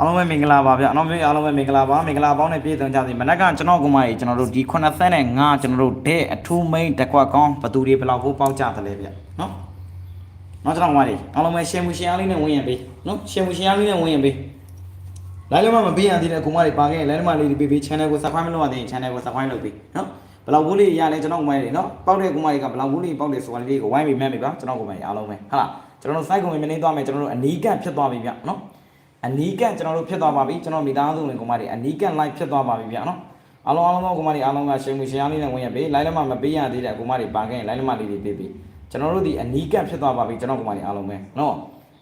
အားလုံးပဲမင်္ဂလာပါဗျအားလုံးပဲအားလုံးပဲမင်္ဂလာပါမင်္ဂလာပေါင်းနဲ့ပြည့်စုံကြစေမနက်ကကျွန်တော်ကမကြီးကျွန်တော်တို့ဒီ85ကျွန်တော်တို့တဲ့အထူးမိန်တက်ကွက်ကောင်းဘသူတွေဘယ်လောက်ဖို့ပေါက်ကြသလဲဗျနော်နော်ကျွန်တော်ကမကြီးအားလုံးပဲရှင်းမှုရှင်းအားလေးနဲ့ဝင်ရင်ပေးနော်ရှင်းမှုရှင်းအားလေးနဲ့ဝင်ရင်ပေးလိုက်လုံးမမပေးရသေးတဲ့ကိုမကြီးပါခဲ့လိုက်လုံးမလေးတွေပေးပေး channel ကို subscribe မလုပ်ရသေးရင် channel ကို subscribe လုပ်ပေးနော်ဘယ်လောက်ဘူးလေးရလဲကျွန်တော်ကမကြီးနော်ပေါက်တဲ့ကိုမကြီးကဘယ်လောက်ဘူးလေးပေါက်တယ်ဆိုတာလေးကိုဝိုင်းပြီးမှတ်ပြီပါကျွန်တော်ကမကြီးအားလုံးပဲဟုတ်လားကျွန်တော်တို့ site ကိုမြင်နေသွားမယ်ကျွန်တော်တို့အနီးကပ်ဖြစ်သွားပြီဗျနော် အနီးကန့်ကျွန်တော်တို့ဖြစ်သွားပါပြီကျွန်တော်မိသားစုဝင်ကောင်မတွေအနီးကန့် live ဖြစ်သွားပါပြီဗျာနော်အားလုံးအားလုံးသောကောင်မတွေအားလုံးကရှင်မှုရှင်အားလေးနဲ့ဝင်ရပြီ live လက်မမပေးရသေးတဲ့ကောင်မတွေပါခဲ့ရင် live လက်မလေးတွေပေးပြီးကျွန်တော်တို့ဒီအနီးကန့်ဖြစ်သွားပါပြီကျွန်တော်ကောင်မတွေအားလုံးပဲနော်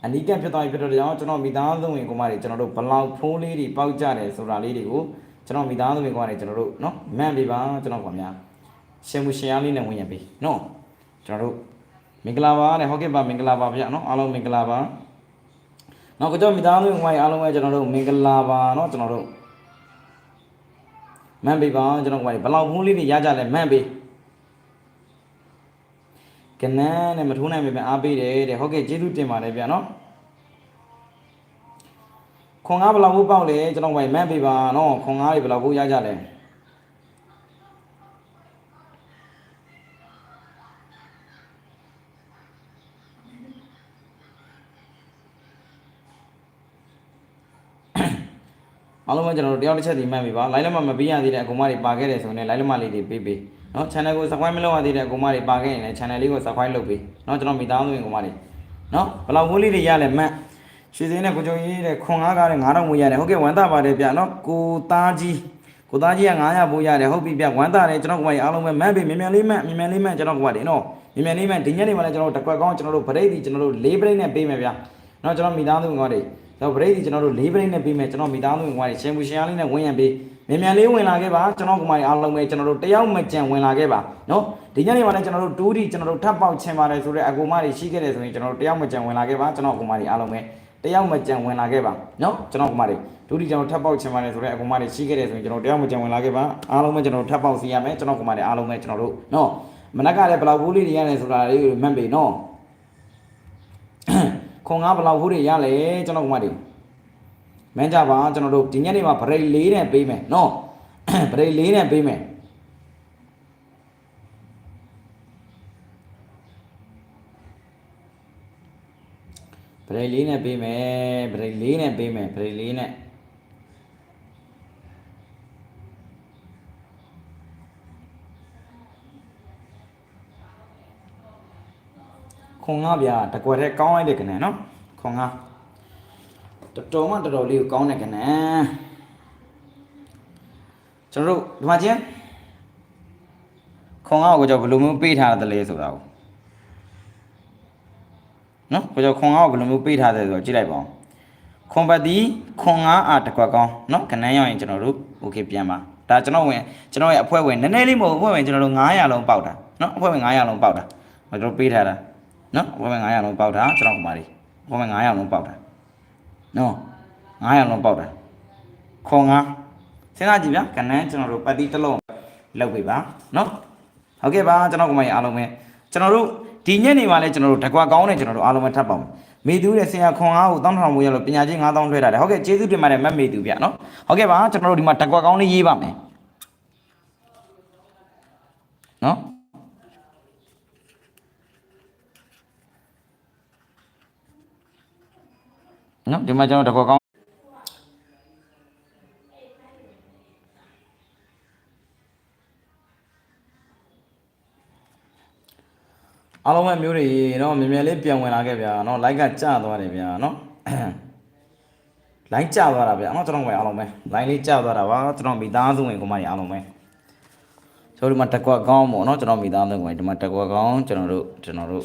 အနီးကန့်ဖြစ်သွားပြီဖြစ်တော့ကြောင့်ကျွန်တော်မိသားစုဝင်ကောင်မတွေကျွန်တော်တို့ဘလောက်ဖိုးလေးတွေပေါက်ကြတယ်ဆိုတာလေးတွေကိုကျွန်တော်မိသားစုဝင်ကောင်မတွေကျွန်တော်တို့နော်မှန်ပြီပါကျွန်တော်ကောင်များရှင်မှုရှင်အားလေးနဲ့ဝင်ရပြီနော်ကျွန်တော်တို့မင်္ဂလာပါနဲ့ဟုတ်ကဲ့ပါမင်္ဂလာပါဗျာနော်အားလုံးမင်္ဂလာပါ နော်ကြောက်မိသားစုဝိုင်းအားလုံးပဲကျွန်တော်တို့မင်္ဂလာပါနော်ကျွန်တော်တို့မန်ပေးပါကျွန်တော်ဝိုင်းဘလောက်ဖုန်းလေးတွေရကြလဲမန်ပေးကနန်းနဲ့မထိုးနိုင်ပေမဲ့အားပေးတယ်တဲ့ဟုတ်ကဲ့ကျေးဇူးတင်ပါတယ်ဗျာနော်ခွန်ငါဘလောက်ဖို့ပေါက်လဲကျွန်တော်ဝိုင်းမန်ပေးပါနော်ခွန်ငါတွေဘလောက်ဖို့ရကြလဲ အားလုံးပဲကျွန်တော်တို့တယောက်တစ်ချက်ဒီမှတ်မိပါ live လက်မှမပေးရသေးတဲ့အကူမတွေပါခဲ့တယ်ဆိုရင်လည်း live လက်မှလေးတွေပေးပေးနော် channel ကို subscribe မလုပ်ရသေးတဲ့အကူမတွေပါခဲ့ရင်လည်း channel လေးကို subscribe လုပ်ပေးနော်ကျွန်တော်မိသားစုဝင်ကူမတွေနော်ဘလောက်ကိုလေးတွေရလဲမှတ်ရွှေစင်းနဲ့ကိုကြုံရေးတဲ့ခွန်ကားကားနဲ့9000ဝေးရတယ်ဟုတ်ကဲ့ဝမ်းသာပါတယ်ဗျနော်ကိုသားကြီးကိုသားကြီးက900ပိုးရတယ်ဟုတ်ပြီဗျဝမ်းသာတယ်ကျွန်တော်ကမကြီးအားလုံးပဲမန့်ပြီမြန်မြန်လေးမန့်မြန်မြန်လေးမန့်ကျွန်တော်ကမကြီးနော်မြန်မြန်လေးမန့်ဒီညနေမှာလည်းကျွန်တော်တို့တကွက်ကောင်းကျွန်တော်တို့ဗရိတ်ဒီကျွန်တော်တို့လေးဗရိတ်နဲ့ပေးမယ်ဗျနော်ကျွန်တော်မိသားစုဝင်ကူမတွေ တော့ break ဒီကျွန်တော်တို့၄ break နဲ့ပြီးမယ်ကျွန်တော်မိသားစုဝင်ကွာရှင်မူရှင်အားလေးနဲ့ဝင်ရံပြီးမြန်မြန်လေးဝင်လာခဲ့ပါကျွန်တော်ကမာရီအားလုံးပဲကျွန်တော်တို့တယောက်မကြံဝင်လာခဲ့ပါနော်ဒီညနေမှာလည်းကျွန်တော်တို့တူးဒီကျွန်တော်တို့ထပ်ပေါက်ချင်ပါတယ်ဆိုတဲ့အကူမတွေရှိခဲ့တယ်ဆိုရင်ကျွန်တော်တို့တယောက်မကြံဝင်လာခဲ့ပါကျွန်တော်ကမာရီအားလုံးပဲတယောက်မကြံဝင်လာခဲ့ပါနော်ကျွန်တော်ကမာရီဒုတိယကျွန်တော်ထပ်ပေါက်ချင်ပါတယ်ဆိုတဲ့အကူမတွေရှိခဲ့တယ်ဆိုရင်ကျွန်တော်တယောက်မကြံဝင်လာခဲ့ပါအားလုံးပဲကျွန်တော်တို့ထပ်ပေါက်စီရမယ်ကျွန်တော်ကမာရီအားလုံးပဲကျွန်တော်တို့နော်မနက်ကလည်းဘလောက်ဘူးလေးတွေရတယ်ဆိုတာလေးကိုမှတ်ပြီနော် ခွန်ငါဘလောက်ဟုတ်ရရလဲကျွန်တော်ကမှဒီမန်းကြပါကျွန်တော်တို့ဒီညနေမှာ break ၄နဲ့ပေးမယ်နော် break ၄နဲ့ပေးမယ်ဘရိတ်လေးနဲ့ပေးမယ်ဘရိတ်လေးနဲ့ပေးမယ်ဘရိတ်လေးနဲ့ ခွန်ငါဗျာတကွက်တဲ့ကောင်းလိုက်တဲ့ကနေနော်ခွန်ငါတော်တော်မှတော်တော်လေးကိုကောင်းတဲ့ကနေကျွန်တော်တို့ဒီမှာချင်းခွန်ငါကိုကြောင့်ဘယ်လိုမျိုးပေးထားတယ်လဲဆိုတာကိုနော်ကိုကြောင့်ခွန်ငါကိုဘယ်လိုမျိုးပေးထားတယ်ဆိုတော့ကြည့်လိုက်ပါဦးခွန်ပတ်ဒီခွန်ငါအားတကွက်ကောင်းနော်ကနန်းရောက်ရင်ကျွန်တော်တို့โอเคပြန်ပါဒါကျွန်တော်ဝင်ကျွန်တော်ရဲ့အဖွဲ့ဝင်နည်းနည်းလေးမဟုတ်အဖွဲ့ဝင်ကျွန်တော်တို့900လုံးပေါက်တာနော်အဖွဲ့ဝင်900လုံးပေါက်တာကျွန်တော်ပေးထားတာ နော်အဖွဲ့ဝင်900လုံးပေါက်တာကျွန်တော်ကမာရီအဖွဲ့ဝင်900လုံးပေါက်တာနော်900လုံးပေါက်တာခွန်ငါစဉ်းစားကြည့်ဗျာကနန်းကျွန်တော်တို့ပတ်တိတစ်လုံးလောက်ပြီပါနော်ဟုတ်ကဲ့ပါကျွန်တော်ကမာရီအားလုံးပဲကျွန်တော်တို့ဒီညနေမှာလဲကျွန်တော်တို့တကွာကောင်းနဲ့ကျွန်တော်တို့အားလုံးပဲထပ်ပါမယ်မေသူရဲ့ဆင်ရခွန်အားကိုတောင်းထောင်မှုရလို့ပညာချင်း9000ထွဲထားတယ်ဟုတ်ကဲ့ကျေးဇူးတင်ပါတယ်မတ်မေသူဗျနော်ဟုတ်ကဲ့ပါကျွန်တော်တို့ဒီမှာတကွာကောင်းလေးရေးပါမယ်နော် နော်ဒီမှာကျွန်တော်တကွာကောင်းအားလုံးပဲမျိုးတွေနော်မြန်မြန်လေးပြန်ဝင်လာခဲ့ဗျာနော် like ကကျသွားတယ်ဗျာနော် line ကျသွားတာဗျာနော်ကျွန်တော်ပဲအားလုံးပဲ line လေးကျသွားတာပါကျွန်တော်မိသားစုဝင်ကိုမကြီးအားလုံးပဲဆိုတော့ဒီမှာတက်ကွက်ကောင်းပေါ့နော်ကျွန်တော်မိသားစုဝင်ဒီမှာတက်ကွက်ကောင်းကျွန်တော်တို့ကျွန်တော်တို့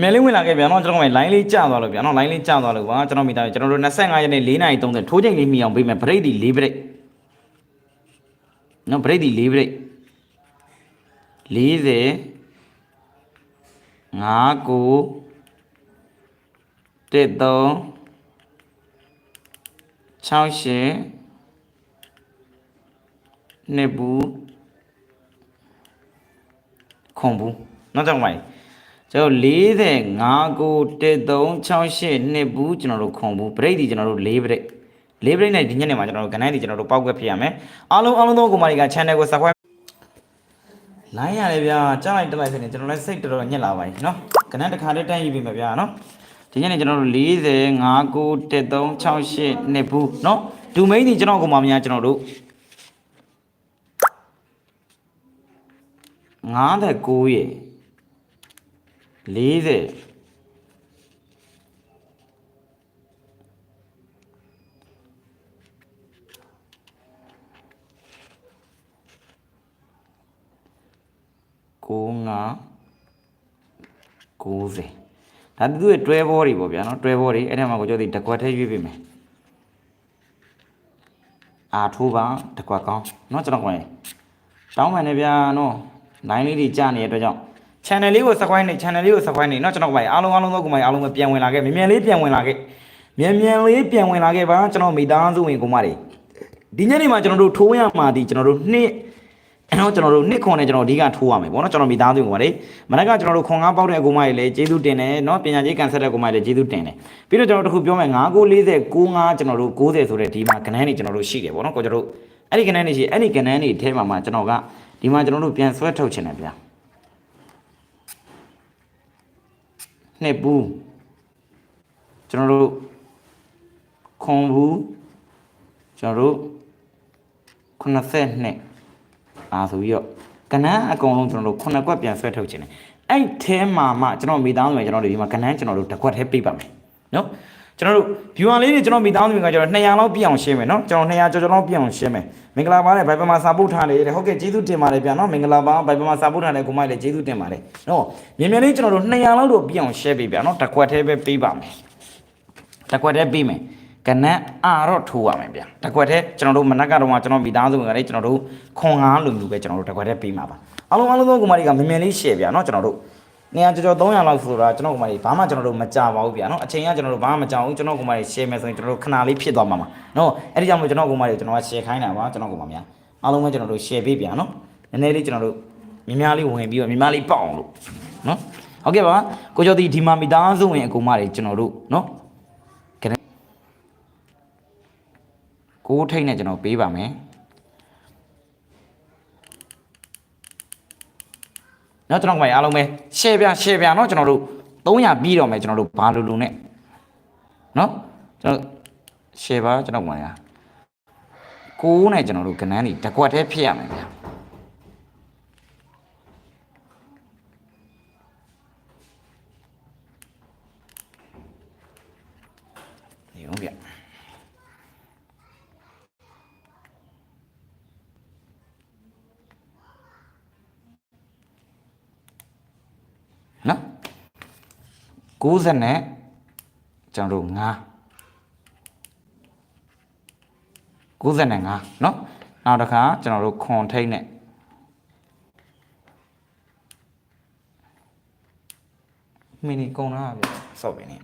မြန်မြန်လေးဝင်လာခဲ့ဗျာနော်ကျွန်တော်က line လေးကျသွားလို့ဗျာနော် line လေးကျသွားလို့ပါကျွန်တော်မိသားစုကျွန်တော်တို့25ရက်နေ့4:30ထိုးချိန်လေးမိအောင်ပေးမယ် break ဒီ4 break နော် break ဒီ4 break 40 9ကို1 3 6 8နှစ်ဘူးခွန်ဘူးနောက်ကြောင်ပါ ကျွန်တော်45ကို1368နှစ်ဘူးကျွန်တော်တို့ခွန်ဘူးဘရိတ်ဒီကျွန်တော်တို့4ဘရိတ်4ဘရိတ်နဲ့ဒီညနေမှာကျွန်တော်တို့ကနန်းဒီကျွန်တော်တို့ပောက်ကွက်ဖြစ်ရမယ်အားလုံးအားလုံးသောကိုမာရီက channel ကို subscribe လိုင်းရတယ်ဗျာကြားလိုက်တက်လိုက်ဖြစ်နေကျွန်တော်လည်းစိတ်တော်တော်ညစ်လာပါပြီเนาะကနန်းတစ်ခါလေးတန်းယူပြီမယ်ဗျာเนาะဒီညနေကျွန်တော်တို့45ကို1368နှစ်ဘူးเนาะဒူမိန်းဒီကျွန်တော်ကိုမာမများကျွန်တော်တို့59ရဲ့ 40 90ဒါသူ့ရဲ့တွဲဘောတွေပေါ့ဗျာနော်တွဲဘောတွေအဲ့ထဲမှာကိုကျော်သိတကွက်ထဲရွေးပေးမယ်အာထိုးပါတကွက်ကောင်းနော်ကျွန်တော်ကိုယ်တောင်းမှန်နေဗျာနော်နိုင်လေးတွေကြာနေတဲ့အတွက်ကြောင့် channel လေးကို subscribe နေ channel လေးကို subscribe နေเนาะကျွန်တော်ကိုအားလုံးအားလုံးသောကိုမိုင်အားလုံးပဲပြန်ဝင်လာခဲ့မြန်မြန်လေးပြန်ဝင်လာခဲ့မြန်မြန်လေးပြန်ဝင်လာခဲ့ပါကျွန်တော်မိသားစုဝင်ကိုမတွေဒီညနေမှာကျွန်တော်တို့ထိုးရမှာဒီကျွန်တော်တို့နှစ်အဲ့တော့ကျွန်တော်တို့နှစ်ခွန်နဲ့ကျွန်တော်အဓိကထိုးရမယ်ပေါ့နော်ကျွန်တော်မိသားစုဝင်ကိုမတွေမနက်ကကျွန်တော်တို့ခွန်ကားပေါက်တဲ့အကူမတွေလည်းကျေးဇူးတင်တယ်เนาะပညာရေးကန်ဆက်တဲ့အကူမတွေလည်းကျေးဇူးတင်တယ်ပြီးတော့ကျွန်တော်တို့တစ်ခုပြောမယ်9 9 40 95ကျွန်တော်တို့90ဆိုတဲ့ဒီမှာကနန်းတွေကျွန်တော်တို့ရှိတယ်ပေါ့နော်ကိုကျွန်တော်တို့အဲ့ဒီကနန်းတွေရှိအဲ့ဒီကနန်းတွေအဲမှာမှာကျွန်တော်ကဒီမှာကျွန်တော်တို့ပြန်ဆွဲထုတ်ချင်တယ်ဗျာ နှစ်ဘူးကျွန်တော်တို့ခွန်ဘူးကျွန်တော်တို့92အာဆိုပြီးတော့ကနန်းအကုန်လုံးကျွန်တော်တို့ခုနှစ်ကွက်ပြန်ဆွဲထုတ်ခြင်းတယ်အဲ့ထဲမှာမှကျွန်တော်မိသားစုတွေကျွန်တော်တို့ဒီမှာကနန်းကျွန်တော်တို့တစ်ကွက်ထဲပြိပါမယ်နော် ကျွန်တော်တို့ viewer လေးတွေကျွန်တော်မိသားစုတွေကကျွန်တော်200လောက်ပြည့်အောင်ရှင်းမယ်နော်ကျွန်တော်200ကျော်ကျော်လောက်ပြည့်အောင်ရှင်းမယ်မင်္ဂလာပါနဲ့ Viber မှာစာပို့ထားလေတဲ့ဟုတ်ကဲ့ကျေးဇူးတင်ပါတယ်ဗျာနော်မင်္ဂလာပါ Viber မှာစာပို့ထားတဲ့ကိုမိုက်လည်းကျေးဇူးတင်ပါတယ်နော်မြန်မြန်လေးကျွန်တော်တို့200လောက်တော့ပြည့်အောင် share ပေးဗျာနော်တစ်ခွက်သေးပဲပေးပါမယ်တစ်ခွက်သေးပေးမယ်ကနန်းအာတော့ထိုးရမယ်ဗျာတစ်ခွက်သေးကျွန်တော်တို့မနက်ကတော့ကျွန်တော်မိသားစုကလည်းကျွန်တော်တို့ခွန်ငါးလိုမျိုးပဲကျွန်တော်တို့တစ်ခွက်သေးပေးမှာပါအားလုံးအားလုံးသောကိုမိုက်ကမြန်မြန်လေး share ဗျာနော်ကျွန်တော်တို့ နေရာကြော်ကြော်300လောက်ဆိုတာကျွန်တော်ကမှဘာမှကျွန်တော်တို့မကြပါဘူးဗျာနော်အချိန်ကကျွန်တော်တို့ဘာမှမကြောက်ဘူးကျွန်တော်ကမှ share မယ်ဆိုရင်ကျွန်တော်တို့ခဏလေးဖြစ်သွားမှာပါနော်အဲ့ဒီကြောင့်မို့ကျွန်တော်ကမှကျွန်တော်က share ခိုင်းတာပါကျွန်တော်ကမှများအားလုံးပဲကျွန်တော်တို့ share ပေးဗျာနော်နည်းနည်းလေးကျွန်တော်တို့မြများလေးဝင်ပြီးတော့မြများလေးပေါက်အောင်လို့နော်ဟုတ်ကဲ့ပါကိုကျော်ဒီဒီမှာမိသားစုဝင်အကူမတွေကျွန်တော်တို့နော်ကဲကိုထိတ်နဲ့ကျွန်တော်ပေးပါမယ် နော်ကျွန်တော်ကမှအားလုံးပဲ share ပြ share ပြနော်ကျွန်တော်တို့300ပြီးတော့မယ်ကျွန်တော်တို့ဘာလို့လို့နဲ့နော်ကျွန်တော် share ပါကျွန်တော်ကမှရကိုးနဲ့ကျွန်တော်တို့ကနန်းနေတကွက်တည်းဖြစ်ရမယ်ဗျာနေအောင်ဗျနော် 90နဲ့ကျွန်တော်တို့9 95เนาะနောက်တစ်ခါကျွန်တော်တို့ခွန်ထိတ်နဲ့မီနီကုံလာပြီစောက်ပြီနေ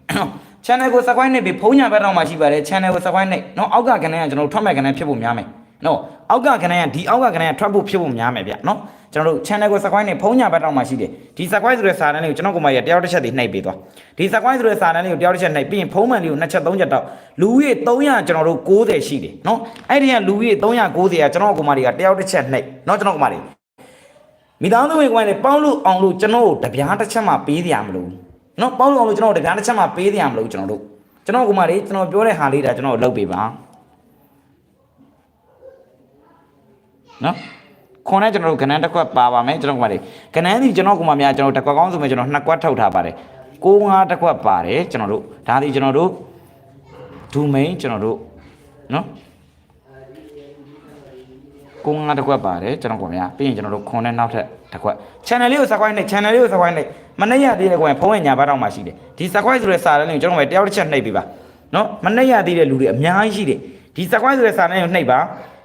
channel ကို subscribe နဲ့ပြီးဖုန်းညာဘက်တော့မှရှိပါတယ် channel ကို subscribe နဲ့เนาะအောက်ကကနေကကျွန်တော်တို့ထွက်မဲ့ကနေဖြစ်ဖို့များမယ်เนาะအောက်ကကနေကဒီအောက်ကကနေကထွက်ဖို့ဖြစ်ဖို့များမယ်ဗျเนาะ ကျွန်တော်တို့ channel ကို subscribe နဲ့ဖုန်းညာဘက်တောင်မှာရှိတယ်ဒီ subscribe ဆိုတဲ့စာတန်းလေးကိုကျွန်တော်ကိုမကြီးတယောက်တစ်ချက်သေးနှိပ်ပေးသွားဒီ subscribe ဆိုတဲ့စာတန်းလေးကိုတယောက်တစ်ချက်နှိပ်ပြီးရင်ဖုန်းမှန်လေးကိုနှစ်ချက်သုံးချက်တောက်လူဦးရေ300ကျွန်တော်တို့60ရှိတယ်နော်အဲ့ဒီကလူဦးရေ390ကကျွန်တော်ကိုမကြီးကတယောက်တစ်ချက်နှိပ်နော်ကျွန်တော်ကိုမကြီးမိသားစုဝင်ကိုမကြီးပေါင်းလို့အောင်လို့ကျွန်တော်ကိုတပြားတစ်ချက်မှပေးကြရမလို့နော်ပေါင်းလို့အောင်လို့ကျွန်တော်တို့တပြားတစ်ချက်မှပေးကြရမလို့ကျွန်တော်တို့ကျွန်တော်ကိုမလေးကျွန်တော်ပြောတဲ့ဟာလေးဒါကျွန်တော်လုပ်ပေးပါနော် ခွန်နဲ့ကျွန်တော်တို့ကနန်းတစ်ခွက်ပါပါမယ်ကျွန်တော်ကပါလေကနန်းဒီကျွန်တော်ကမှများကျွန်တော်တစ်ခွက်ကောင်းဆိုမှကျွန်တော်နှစ်ခွက်ထုတ်ထားပါတယ်ကိုငါတစ်ခွက်ပါတယ်ကျွန်တော်တို့ဒါဒီကျွန်တော်တို့ဒူမိန်ကျွန်တော်တို့နော်ကိုငါတစ်ခွက်ပါတယ်ကျွန်တော်ကများပြီးရင်ကျွန်တော်တို့ခွန်နဲ့နောက်ထပ်တစ်ခွက် channel လေးကို subscribe နဲ့ channel လေးကို subscribe နဲ့မနေ့ရသေးတဲ့ကွယ်ဖုန်းဝင်ညာဘက်တော့မှရှိတယ်ဒီ subscribe ဆိုတဲ့စာတန်းလေးကိုကျွန်တော်ကတယောက်တစ်ချက်နှိပ်ပေးပါနော်မနေ့ရသေးတဲ့လူတွေအများကြီးရှိတယ်ဒီ subscribe ဆိုတဲ့စာတန်းကိုနှိပ်ပါ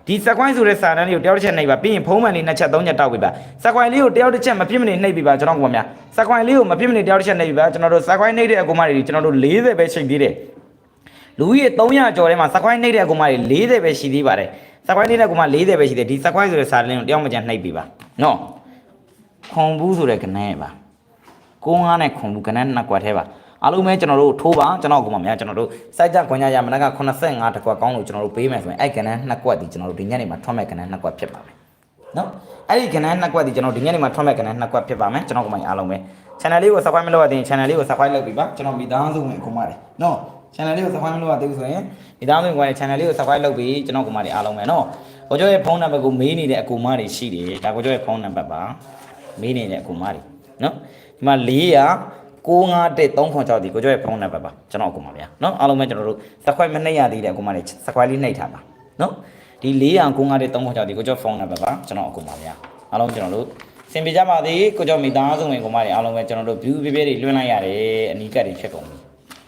ဒီစက်ကွိုင်းဆိုတဲ့စာတန်းလေးကိုတယောက်တစ်ချက်နှိပ်ပါပြီးရင်ဖုံးမှန်လေးနှစ်ချက်သုံးချက်တောက်ပေးပါစက်ကွိုင်းလေးကိုတယောက်တစ်ချက်မပြစ်မနေနှိပ်ပေးပါကျွန်တော်ကများစက်ကွိုင်းလေးကိုမပြစ်မနေတယောက်တစ်ချက်နှိပ်ပေးပါကျွန်တော်တို့စက်ကွိုင်းနှိပ်တဲ့အကူမတွေကျွန်တော်တို့40ပဲချိန်သေးတယ်လူကြီး300ကျော်ထဲမှာစက်ကွိုင်းနှိပ်တဲ့အကူမတွေ40ပဲရှိသေးပါတယ်စက်ကွိုင်းနှိပ်တဲ့အကူမ40ပဲရှိသေးတယ်ဒီစက်ကွိုင်းဆိုတဲ့စာတန်းလေးကိုတယောက်မကျန်နှိပ်ပေးပါနော်ခွန်ဘူးဆိုတဲ့ကနန်းပါကိုငါးနဲ့ခွန်ဘူးကနန်းနှစ်ကွက်ထဲပါ အားလုံးပဲကျွန်တော်တို့ထိုးပါကျွန်တော်ကမှများကျွန်တော်တို့စိုက်ကြခွန်ကြရမနက်က85တကွက်ကောင်းလို့ကျွန်တော်တို့ပေးမယ်ဆိုရင်အဲ့ကနန်းနှစ်ကွက်ဒီကျွန်တော်တို့ဒီညနေမှာထွတ်မဲ့ကနန်းနှစ်ကွက်ဖြစ်ပါမယ်နော်အဲ့ဒီကနန်းနှစ်ကွက်ဒီကျွန်တော်ဒီညနေမှာထွတ်မဲ့ကနန်းနှစ်ကွက်ဖြစ်ပါမယ်ကျွန်တော်ကမှအားလုံးပဲ channel လေးကို subscribe မလုပ်ရသေးရင် channel လေးကို subscribe လုပ်ပြီးပါကျွန်တော်မိသားစုဝင်အကုန်ပါတယ်နော် channel လေးကို subscribe မလုပ်ရသေးဘူးဆိုရင်မိသားစုဝင်က channel လေးကို subscribe လုပ်ပြီးကျွန်တော်ကမှတွေအားလုံးပဲနော်ကိုကျော်ရဲ့ဖုန်းနံပါတ်ကိုမေးနေတဲ့အကူမတွေရှိတယ်ဒါကိုကျော်ရဲ့ဖုန်းနံပါတ်ပါမေးနေတဲ့အကူမတွေနော်ဒီမှာ400 651 306ဒီကိုကျော်ရဲ့ဖုန်းနံပါတ်ပါကျွန်တော်အကူမဗျာနော်အားလုံးပဲကျွန်တော်တို့ subscribe မနှိပ်ရသေးတဲ့အကူမတွေ subscribe လေးနှိပ်ထားပါနော်ဒီ400 651 306ဒီကိုကျော်ဖုန်းနံပါတ်ပါကျွန်တော်အကူမဗျာအားလုံးကျွန်တော်တို့စင်ပြကြပါသေးကိုကျော်မိသားစုဝင်ကူမတွေအားလုံးပဲကျွန်တော်တို့ view ပြပြတွေလွှင့်လိုက်ရတယ်အနီးကပ်တွေဖြစ်ကုန်ပြီ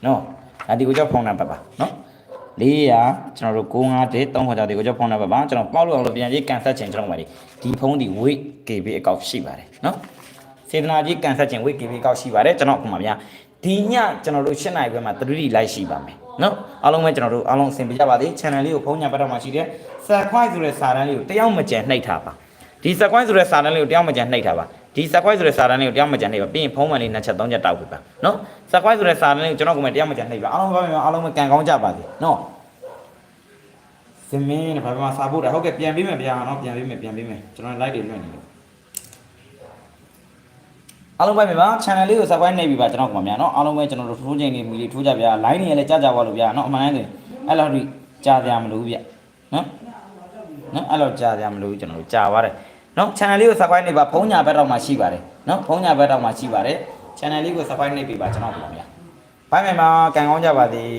နော်ဒါဒီကိုကျော်ဖုန်းနံပါတ်ပါနော်400ကျွန်တော်တို့951 360ဒီကိုကျော်ဖုန်းနံပါတ်ပါကျွန်တော်ပေါက်လို့အောင်လို့ပြန်ကြီးကန်ဆက်ချင်ကျွန်တော်ပါဒီဒီဖုန်းဒီ weight KB အကောက်ရှိပါတယ်နော် စေတနာကြီးကန်ဆက်ချင် weight KB အကောက်ရှိပါတယ်ကျွန်တော်ခုမှဗျာဒီညကျွန်တော်တို့8နိုင်ခွဲမှာ 3D လိုက်ရှိပါမယ်နော်အားလုံးပဲကျွန်တော်တို့အားလုံးအဆင်ပြေကြပါသေး channel လေးကိုဖုန်းညာပတ်တော့မှာရှိတဲ့ subscribe ဆိုတဲ့စာတန်းလေးကိုတယောက်မကြံနှိပ်ထားပါဒီ subscribe ဆိုတဲ့စာတန်းလေးကိုတယောက်မကြံနှိပ်ထားပါဒီ subscribe ဆိုတဲ့စာတန်းလေးကိုတယောက်မကြံနှိပ်ပါပြီးရင်ဖုန်းမှန်လေးနှစ်ချက်သုံးချက်တောက်ပြီပါနော် subscribe ဆိုတဲ့စာတန်းလေးကိုကျွန်တော်ကမှတယောက်မကြံနှိပ်ပါအားလုံးပဲအားလုံးပဲကန်ကောင်းကြပါစေနော်စမင်းနဲ့ဘာမှစာဖို့တာဟုတ်ကဲ့ပြန်ပေးမယ်ဗျာနော်ပြန်ပေးမယ်ပြန်ပေးမယ်ကျွန်တော် like တွေလွှင့်နေလို့ အားလုံးပဲမြပါ channel လေးကို subscribe နှိပ်ပြီးပါကျွန်တော်ကမှများနော်အားလုံးပဲကျွန်တော်တို့ထိုးချိန်လေးမီလေးထိုးကြဗျာ line တွေလည်းကြာကြပါလို့ဗျာနော်အမှန်တမ်းဆိုအဲ့လောက်ထိကြာကြမလို့ဗျနော်နော်အဲ့လောက်ကြာကြမလို့ကျွန်တော်တို့ကြာပါတယ်နော် channel လေးကို subscribe နှိပ်ပါဖုန်းညာဘက်တော့မှရှိပါတယ်နော်ဖုန်းညာဘက်တော့မှရှိပါတယ် channel လေးကို subscribe နှိပ်ပြီးပါကျွန်တော်ကမှများဘိုင်မယ်မှာကန်ကောင်းကြပါသည်